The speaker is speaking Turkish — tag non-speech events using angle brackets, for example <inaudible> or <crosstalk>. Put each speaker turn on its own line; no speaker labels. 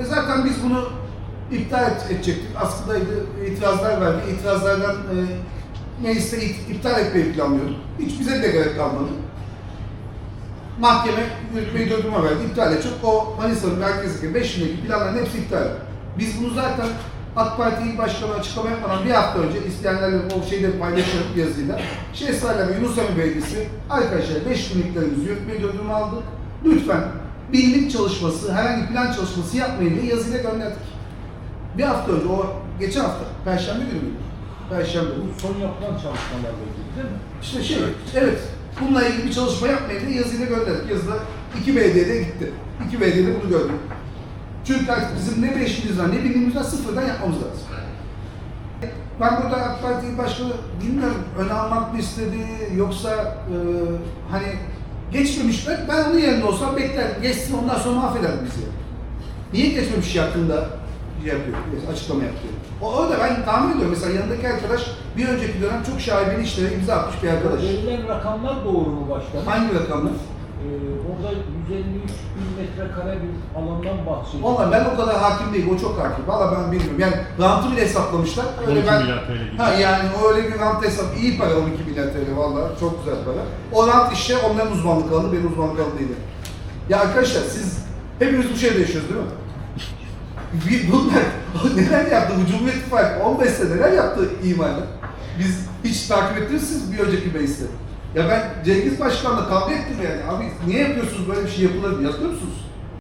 E zaten biz bunu iptal et- edecektik. Askıdaydı, itirazlar verdi. İtirazlardan e, mecliste it- iptal etmeyi planlıyorduk. Hiç bize de gerek kalmadı. Mahkeme yürütmeyi durdurma verdi, iptal edecek. O Manisa'nın merkezdeki 5 yıllık planların hepsi iptal. Biz bunu zaten AK Parti İl Başkanı açıklama yapmadan bir hafta önce isteyenlerle o şeyde paylaşalım yazıyla. Şehzade ve Yunus Emre Belediyesi arkadaşlar 5 günlüklerimizi yürütmeyi durdurma aldı. Lütfen birlik çalışması, herhangi plan çalışması yapmayın diye yazıyla gönderdik. Bir hafta önce, o geçen hafta, Perşembe günü müydü? Perşembe günü.
Bu son yapılan çalışmalarla ilgili değil mi?
İşte şey, evet. Bununla ilgili bir çalışma yapmayın diye yazıyla gönderdik. Yazıda iki belediyede gitti. İki belediyede bunu gördüm. Çünkü artık bizim ne beşimiz var ne var sıfırdan yapmamız lazım. Ben burada AK Parti Başkanı bilmiyorum öne almak mı istedi yoksa e, hani geçmemişler. Ben onun yerinde olsam beklerdim. Geçsin ondan sonra mahvederdim bizi. Niye geçmemiş hakkında yapıyor, açıklama yapıyor. O, o da ben tahmin ediyorum. Mesela yanındaki arkadaş bir önceki dönem çok şaibeli işlere imza atmış bir arkadaş.
Verilen rakamlar doğru mu başkanım?
Hangi rakamlar?
Ee, orada 153 bin metrekare bir alandan bahsediyor.
Valla ben o kadar hakim değilim, o çok hakim. Valla ben bilmiyorum. Yani rantı bile hesaplamışlar. Öyle
12
ben,
milyar TL gibi.
Ha yani o öyle bir rant hesap, iyi para 12 milyar TL valla, çok güzel para. O rant işte onların uzmanlık alanı, benim uzmanlık alanı değil. Ya arkadaşlar siz hepimiz bu şehirde yaşıyoruz değil mi? <laughs> Bir- Bunlar <laughs> neler yaptı bu Cumhuriyet İttifakı 15 sene neler yaptı imarlı? Biz hiç takip ettiniz siz bir önceki mecliste. Ya ben Cengiz Başkan'la kavga ettim yani. Abi niye yapıyorsunuz böyle bir şey yapılır? Yapıyor musunuz?